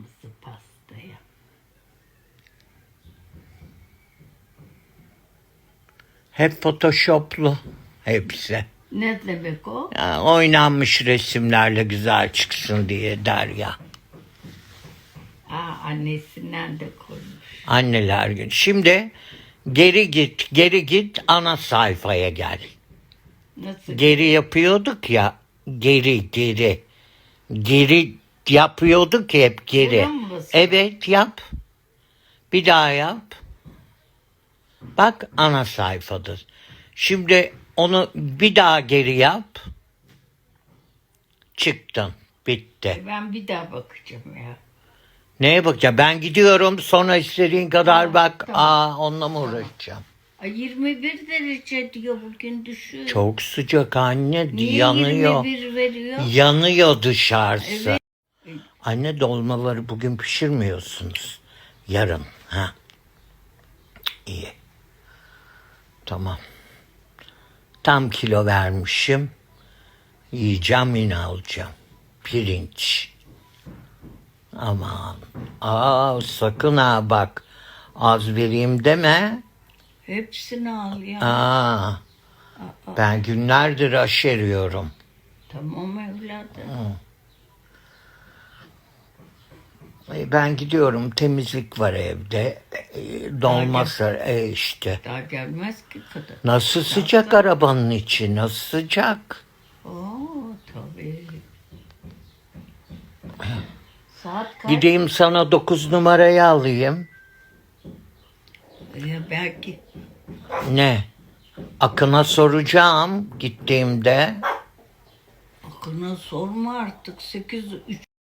kırmızı pastaya. Hep photoshoplu hepsi. Ne demek o? Ya, oynanmış resimlerle güzel çıksın diye Derya. Aa, annesinden de koymuş. Anneler günü. Şimdi geri git, geri git ana sayfaya gel. Nasıl? Geri yapıyorduk ya. Geri, geri. Geri yapıyorduk ya hep geri. Buradan mı basıyorsun? Evet yap. Bir daha yap. Bak ana sayfadır. Şimdi onu bir daha geri yap. Çıktın. Bitti. ben bir daha bakacağım ya. Neye bakacağım? Ben gidiyorum sonra istediğin kadar Tamam, bak. tamam. Aa onunla mı uğraşacağım? Ay 21 derece diyor bugün düşüyor. Çok sıcak anne. Niye yanıyor. 21 veriyor? Yanıyor dışarısı. Evet. Anne dolmaları bugün pişirmiyorsunuz. Yarın. Ha. İyi. Tamam. Tam kilo vermişim. Yiyeceğim yine alacağım. Pirinç. Aman. Aa sakın ha bak. Az vereyim deme. Hepsini al ya. Aa. Ben günlerdir aşeriyorum. Tamam evladım. E, Ben gidiyorum temizlik var evde. E, Dolmasa e işte. Daha gelmez ki kadın. Nasıl sıcak arabanın içi? Nasıl sıcak? Oo tabii. Saat kaç? Gideyim sana 9 numarayı alayım. Ya belki Ne? Akın'a soracağım gittiğimde. Akın'a sorma artık. 8 3